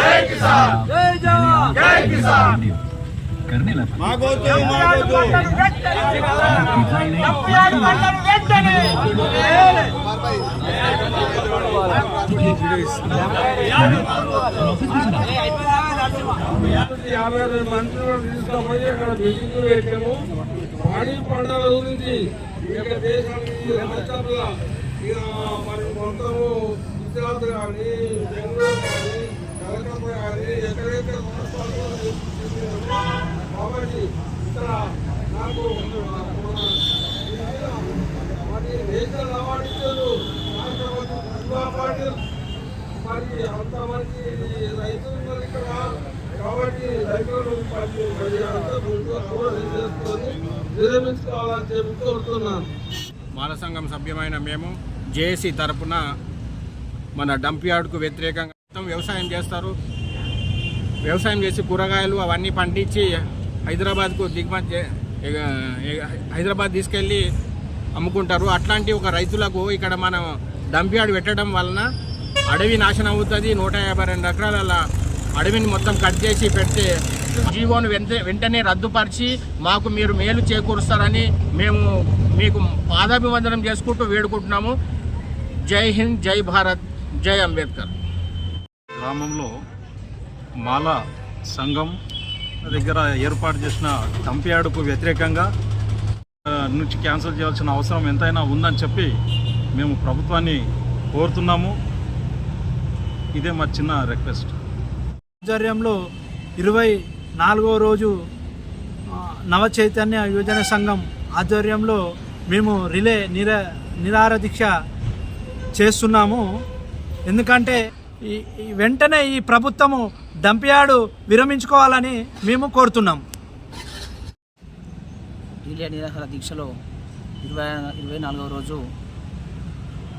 జై జవాన్ करने लगा మాగోద్దు మాగోద్దు యాభై రెండు మంత్రులు తీసుకుపోయి అక్కడ మీటింగ్ పెట్టాము పాడి పంటల గురించి ఇక దేశానికి రాష్ట్రాల ఇక మరి మొత్తము గుజరాత్ కానీ బెంగళూరు కానీ కలకత్తా కానీ ఎక్కడెక్కడ కాబట్టి ఇక్కడ నాకు మరి అవార్డు ఇచ్చారు పాటిల్ మరి అంత రైతులు మరి ఇక్కడ కాబట్టి రైతులు చేసుకొని విరమించుకోవాలని చెప్పి కోరుతున్నాను సంఘం సభ్యమైన మేము జేఏసీ తరపున మన డంప్ యార్డ్కు వ్యతిరేకంగా మొత్తం వ్యవసాయం చేస్తారు. వ్యవసాయం చేసి కూరగాయలు అవన్నీ పండించి హైదరాబాద్కు దిగుమతి హైదరాబాద్ తీసుకెళ్ళి అమ్ముకుంటారు. అట్లాంటి ఒక రైతులకు ఇక్కడ మనం డంప్ పెట్టడం వలన అడవి నాశనం అవుతుంది. నూట యాభై రెండు ఎకరాల అడవిని మొత్తం కట్ చేసి పెడితే జీవోను వెంటనే రద్దుపరిచి మాకు మీరు మేలు చేకూరుస్తారని మేము మీకు పాదాభివందనం చేసుకుంటూ వేడుకుంటున్నాము. జై హింద్ జై భారత్ జై అంబేద్కర్. గ్రామంలో మాల సంఘం దగ్గర ఏర్పాటు చేసిన తంపియాడుకు వ్యతిరేకంగా నుంచి క్యాన్సిల్ చేయాల్సిన అవసరం ఎంతైనా ఉందని చెప్పి మేము ప్రభుత్వాన్ని కోరుతున్నాము. ఇదే మా చిన్న రిక్వెస్ట్. ఆధ్వర్యంలో ఇరవై నాలుగో రోజు నవ చైతన్య యువజన సంఘం ఆధ్వర్యంలో మేము రిలే నిర నిరార దీక్ష చేస్తున్నాము. ఎందుకంటే వెంటనే ఈ ప్రభుత్వము దంపియాడు విరమించుకోవాలని మేము కోరుతున్నాం. రిలే నిరాహార దీక్షలో ఇరవై ఇరవై నాలుగవ రోజు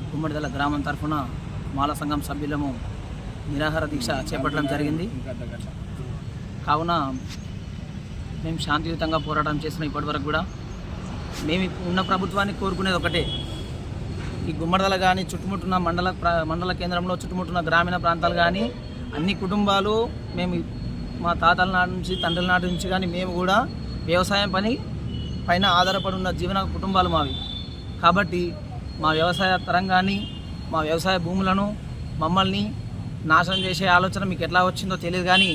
గుమ్మడిదల గ్రామం తరఫున మాల సంఘం సభ్యులము నిరాహార దీక్ష చేపట్టడం జరిగింది. కావున మేము శాంతియుతంగా పోరాటం చేసిన ఇప్పటివరకు కూడా. మేము ఉన్న ప్రభుత్వాన్ని కోరుకునేది ఒకటే. ఈ గుమ్మడిదల కానీ చుట్టుముట్టున్న మండల మండల కేంద్రంలో చుట్టుముట్టున్న గ్రామీణ ప్రాంతాలు కానీ అన్ని కుటుంబాలు మేము మా తాతల నాటి నుంచి తండ్రుల నాటి నుంచి కానీ మేము కూడా వ్యవసాయం పని పైన ఆధారపడి ఉన్న జీవన కుటుంబాలు మావి. కాబట్టి మా వ్యవసాయ తరంగాన్ని మా వ్యవసాయ భూములను మమ్మల్ని నాశనం చేసే ఆలోచన మీకు ఎట్లా వచ్చిందో తెలియదు కానీ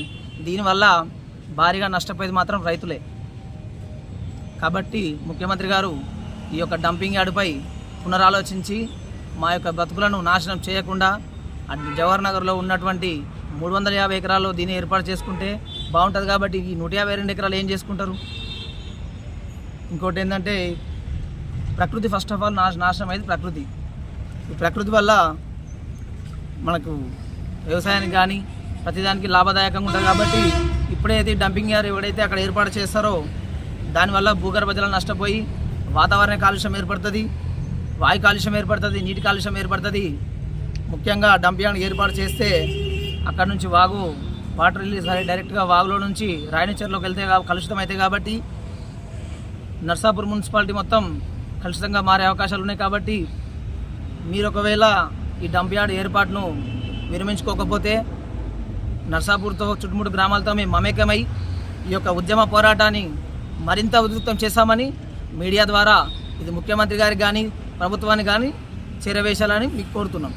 దీనివల్ల భారీగా నష్టపోయేది మాత్రం రైతులే. కాబట్టి ముఖ్యమంత్రి గారు ఈ యొక్క డంపింగ్ యార్డుపై పునరాలోచించి మా యొక్క బతుకులను నాశనం చేయకుండా జవహర్ నగర్లో ఉన్నటువంటి మూడు వందల యాభై ఎకరాల్లో దీన్ని ఏర్పాటు చేసుకుంటే బాగుంటుంది కాబట్టి ఈ నూట యాభై రెండు ఎకరాలు ఏం చేసుకుంటారు? ఇంకోటి ఏంటంటే ప్రకృతి ఫస్ట్ ఆఫ్ ఆల్ నాశ నాశనం అయింది ప్రకృతి. ఈ ప్రకృతి వల్ల మనకు వ్యవసాయానికి కానీ ప్రతిదానికి లాభదాయకంగా ఉంటుంది కాబట్టి ఇప్పుడైతే డంపింగ్ యార్డ్ ఎవడైతే అక్కడ ఏర్పాటు చేస్తారో దానివల్ల భూగర్భ జలం నష్టపోయి వాతావరణ కాలుష్యం ఏర్పడుతుంది. వాయు కాలుష్యం ఏర్పడుతుంది నీటి కాలుష్యం ఏర్పడుతుంది. ముఖ్యంగా డంప్ యార్డ్ ఏర్పాటు చేస్తే అక్కడ నుంచి వాగు వాటర్ రిలీజ్ అయ్యి డైరెక్ట్గా వాగులో నుంచి రాయనచర్లోకి వెళ్తే కలుషితం అవుతాయి కాబట్టి నర్సాపూర్ మున్సిపాలిటీ మొత్తం కలుషితంగా మారే అవకాశాలు ఉన్నాయి కాబట్టి మీరు ఒకవేళ ఈ డంప్ యార్డ్ ఏర్పాటును విరమించుకోకపోతే నర్సాపూర్తో చుట్టుముట్టు గ్రామాలతో మేము మమేకమై ఈ యొక్క ఉద్యమ పోరాటాన్ని మరింత ఉధృతం చేశామని మీడియా ద్వారా ఇది ముఖ్యమంత్రి గారికి కానీ ప్రభుత్వాన్ని కానీ చేరవేశాలని మీకు కోరుతున్నాం.